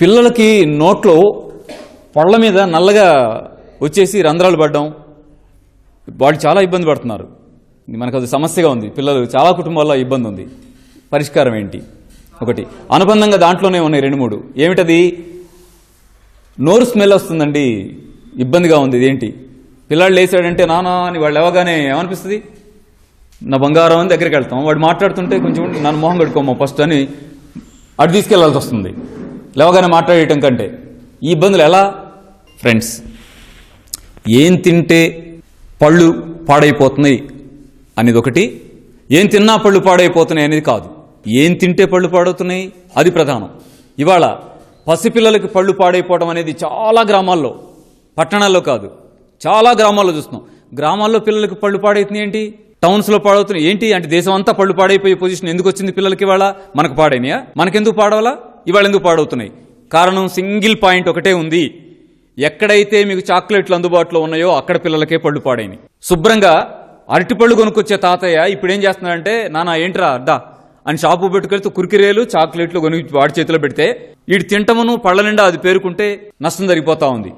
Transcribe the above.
పిల్లలకి నోట్లో పళ్ళ మీద నల్లగా వచ్చేసి రంధ్రాలు పడడం వాళ్ళు చాలా ఇబ్బంది పడుతున్నారు. మనకు అది సమస్యగా ఉంది. పిల్లలు చాలా కుటుంబాల్లో ఇబ్బంది ఉంది. పరిష్కారం ఏంటి? ఒకటి. అనుబంధంగా దాంట్లోనే ఉన్నాయి రెండు మూడు. ఏమిటది? నోరు స్మెల్ వస్తుందండి. ఇబ్బందిగా ఉంది. ఇదేంటి? పిల్లాడు లేచాడంటే నానా అని వాళ్ళు ఎవగానే ఏమనిపిస్తుంది? నా బంగారం అని దగ్గరికి వెళ్తాం. వాడు మాట్లాడుతుంటే కొంచెం నన్ను మొహం కడుకోమా ఫస్ట్ అని అటు తీసుకెళ్ళాల్సి వస్తుంది. లేవగానే మాట్లాడేయటం కంటే ఈ ఇబ్బందులు ఎలా? ఫ్రెండ్స్ ఏం తింటే పళ్ళు పాడైపోతున్నాయి అనేది ఒకటి ఏం తిన్నా పళ్ళు పాడైపోతున్నాయి అనేది కాదు. ఏం తింటే పళ్ళు పాడవుతున్నాయి? అది ప్రధానం. ఇవాళ పసిపిల్లలకి పళ్ళు పాడైపోవడం అనేది చాలా గ్రామాల్లో పట్టణాల్లో కాదు చాలా గ్రామాల్లో చూస్తున్నాం. గ్రామాల్లో పిల్లలకి పళ్ళు పాడైతున్నాయి ఏంటి? టౌన్స్లో పాడవుతున్నాయి. ఏంటి? అంటే దేశం అంతా పళ్ళు పాడైపోయే పొజిషన్ ఎందుకు వచ్చింది పిల్లలకి ఇవాళ? మనకు పాడైనాయా? మనకెందుకు పాడవాలా? ఇవాళ ఎందుకు పాడవుతున్నాయి? కారణం సింగిల్ పాయింట్ ఒకటే ఉంది. ఎక్కడైతే మీకు చాక్లెట్లు అందుబాటులో ఉన్నాయో అక్కడ పిల్లలకే పళ్ళు పాడైనవి శుభ్రంగా అరటిపళ్ళు కొనుక్కొచ్చే తాతయ్య ఇప్పుడు ఏం చేస్తున్నాడంటే నానా ఏంట్రా? అడ్డా అని షాపు పెట్టుకెళ్తే కురికిరేలు చాక్లెట్లు కొని వాడి చేతిలో పెడితే వీడు తింటమును పళ్ళ నిండా అది పేరుకుంటే నష్టం జరిగిపోతా ఉంది.